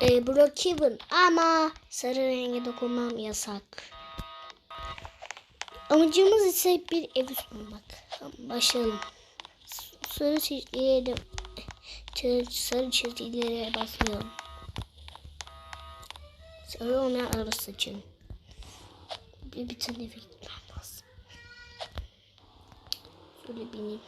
e, Brookhaven ama sarı renge dokunmam yasak. Amacımız ise bir ev. Tamam, başlayalım. Sarı çizgiye sarı çizgilere basmayalım. Sarı olmayan araba seçin. Bir tane eve gitmem lazım. Şöyle bineyim.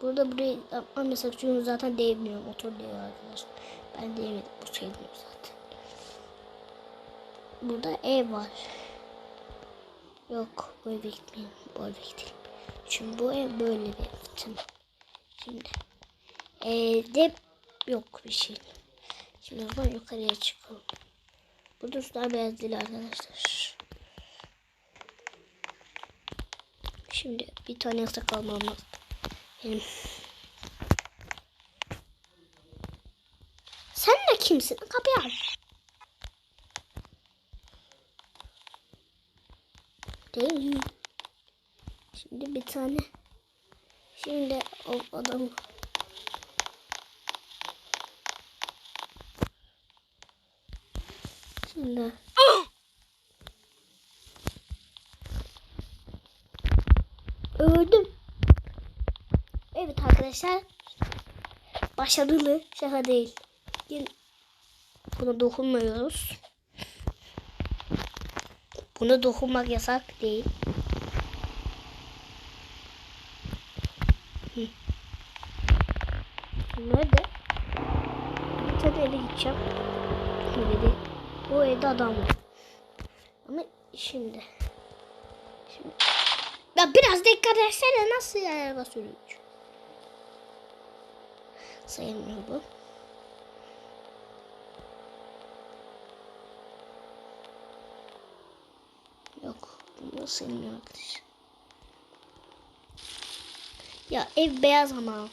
Burada buraya yapmam yasak çünkü zaten değmiyor. Motor değiyor arkadaşlar. Ben değmedim. Bu sevmiyor zaten. Burada ev var. Yok bu eve gitmeyelim. Bu eve gidelim. Şimdi bu ev böyle bir ev. Şimdi evde yok bir şey. Şimdi o yukarıya çıkalım. Burada sular beyaz değil arkadaşlar. Şimdi bir tane yasak almam lazım. Benim. Sen de kimsin? Kapıyı aç. Değil. Şimdi bir tane. Şimdi o adam. Şimdi. Öldüm. Arkadaşlar. Başarılı. Şaka değil. Gel. Buna dokunmuyoruz. Buna dokunmak yasak değil. Hı. Nerede? Bir tane eve gideceğim. Şimdi o evde adam var. Ama şimdi. Şimdi. Ya biraz dikkat etsene nasıl araba sürüyor? Sayılmıyor bu. Yok. Bu sayılmıyor arkadaşlar. Ya ev beyaz ama.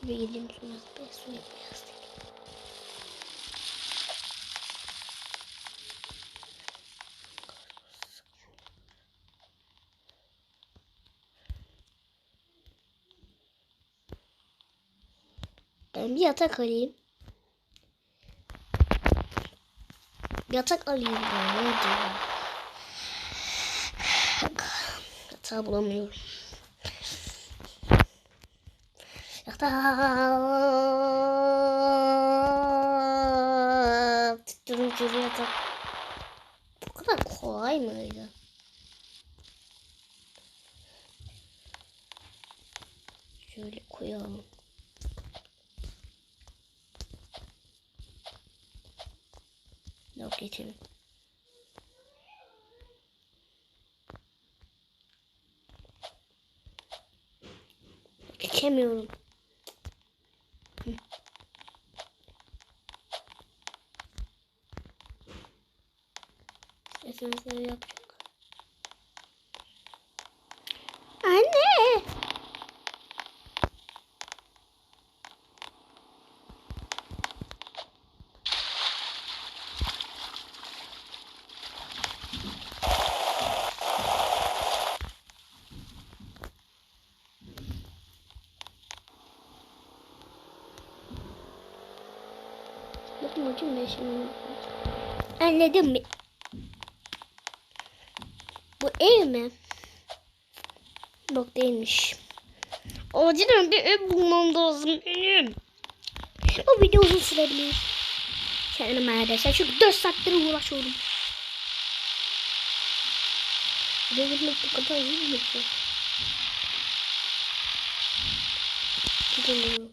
Şuraya gideyim sonra beyaz sonra beyaz Ben bir yatak alayım. Yatak alayım ben. Ne diyeyim? Yatağı bulamıyorum. Yatak. Tutturucu yatak. Bu kadar kolay mıydı? Şöyle koyalım. Yok geçelim. Geçemiyorum. Hı. Esenleri yapacak. Anne! Bakın hocam ben şimdi. Mı? Bu ev mi? Yok değilmiş. Acilen bir ev bulmam lazım benim. Bu video uzun sürebilir. Kendime neredeyse çünkü 4 saattir uğraşıyorum. Buraya gitmek bu kadar iyi mi? Gidelim.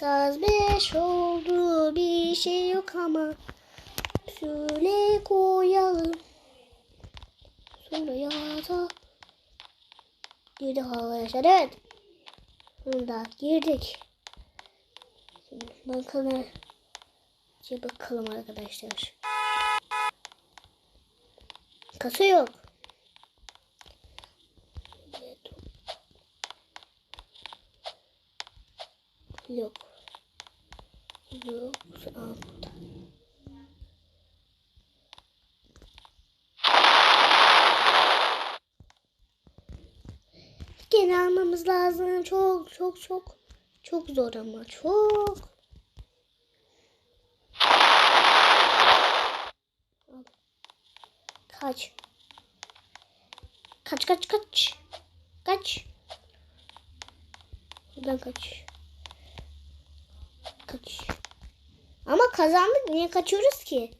Saz beş oldu bir şey yok ama Şöyle koyalım. Sonra yata Girdik arkadaşlar evet. Bunda girdik. Şimdi bakalım. Şimdi bakalım arkadaşlar. Kasa yok. Yok Yok. Aa, burada. yeni almamız lazım. Çok çok çok. Çok zor ama çok. Kaç. Kaç kaç kaç. Kaç. Buradan kaç. Kaç. Ama kazandık. Niye kaçıyoruz ki?